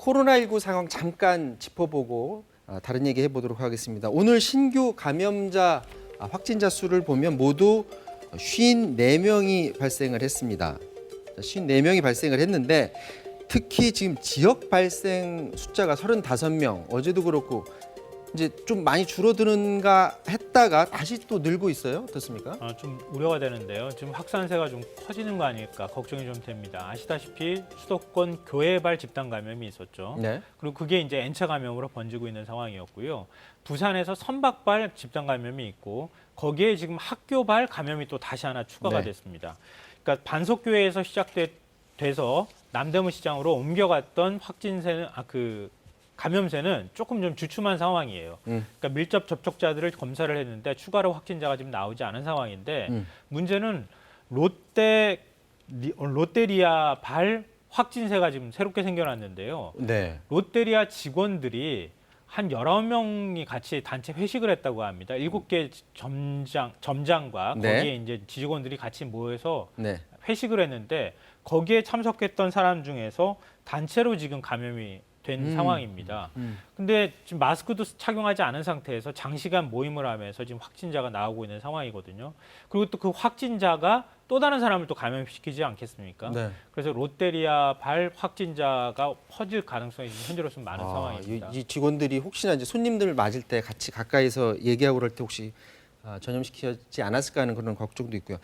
코로나19 상황 잠깐 짚어보고 아, 다른 얘기 해보도록 하겠습니다. 오늘 신규 감염자 아, 확진자 수를 보면 모두 54명이 발생을 했습니다. 54명이 발생을 했는데 특히 지금 지역 발생 숫자가 35명 어제도 그렇고 이제 좀 많이 줄어드는가 했다가 다시 또 늘고 있어요. 어떻습니까? 아, 좀 우려가 되는데요. 지금 확산세가 좀 커지는 거 아닐까 걱정이 좀 됩니다. 아시다시피 수도권 교회발 집단 감염이 있었죠. 네. 그리고 그게 이제 N차 감염으로 번지고 있는 상황이었고요. 부산에서 선박발 집단 감염이 있고 거기에 지금 학교발 감염이 또 다시 하나 추가가 네. 됐습니다. 그러니까 반석교회에서 시작돼서 남대문 시장으로 옮겨갔던 확진세는 아그 감염세는 조금 좀 주춤한 상황이에요. 음. 그러니까 밀접 접촉자들을 검사를 했는데 추가로 확진자가 지금 나오지 않은 상황인데 음. 문제는 롯데 리- 롯데리아 발 확진세가 지금 새롭게 생겨났는데요. 네. 롯데리아 직원들이 한 여러 명이 같이 단체 회식을 했다고 합니다. 일곱 개 점장 점장과 네. 거기에 이제 직원들이 같이 모여서 네. 회식을 했는데 거기에 참석했던 사람 중에서 단체로 지금 감염이 된 음. 상황입니다. 음. 근데 지금 마스크도 착용하지 않은 상태에서 장시간 모임을 하면서 지금 확진자가 나오고 있는 상황이거든요. 그리고 또 그 확진자가 또 다른 사람을 또 감염시키지 않겠습니까? 네. 그래서 롯데리아 발 확진자가 퍼질 가능성이 현재로서는 많은 아, 상황입니다. 이, 이 직원들이 혹시나 이제 손님들 맞을 때 같이 가까이서 얘기하고 그럴 때 혹시 아, 전염시키지 않았을까 하는 그런 걱정도 있고요.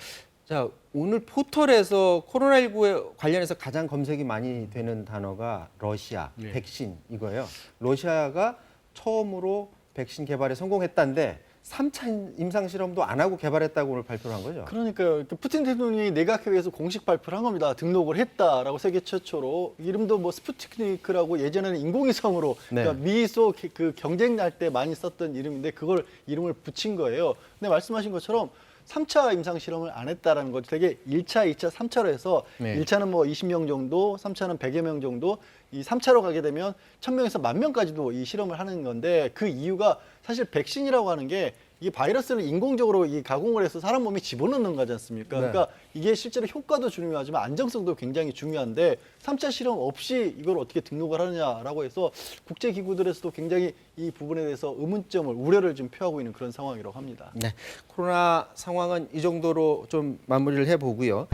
자 오늘 포털에서 코로나19에 관련해서 가장 검색이 많이 되는 단어가 러시아 네. 백신 이거예요. 러시아가 처음으로 백신 개발에 성공했다는데 3차 임상 실험도 안 하고 개발했다고 오늘 발표를 한 거죠. 그러니까요. 그 푸틴 대통령이 내각회의에서 공식 발표를 한 겁니다. 등록을 했다라고 세계 최초로 이름도 뭐 스푸트니크라고 예전에는 인공위성으로 네. 그러니까 미소 그 경쟁 날 때 많이 썼던 이름인데 그걸 이름을 붙인 거예요. 근데 말씀하신 것처럼 3차 임상 실험을 안 했다라는 거죠. 되게 1차, 2차, 3차로 해서 네. 1차는 뭐 20명 정도, 3차는 100여 명 정도, 이 3차로 가게 되면 1000명에서 만 명까지도 이 실험을 하는 건데 그 이유가 사실 백신이라고 하는 게 이 바이러스를 인공적으로 이 가공을 해서 사람 몸에 집어넣는 거지 않습니까? 네. 그러니까 이게 실제로 효과도 중요하지만 안정성도 굉장히 중요한데 3차 실험 없이 이걸 어떻게 등록을 하느냐라고 해서 국제 기구들에서도 굉장히 이 부분에 대해서 의문점을 우려를 좀 표하고 있는 그런 상황이라고 합니다. 네, 코로나 상황은 이 정도로 좀 마무리를 해보고요.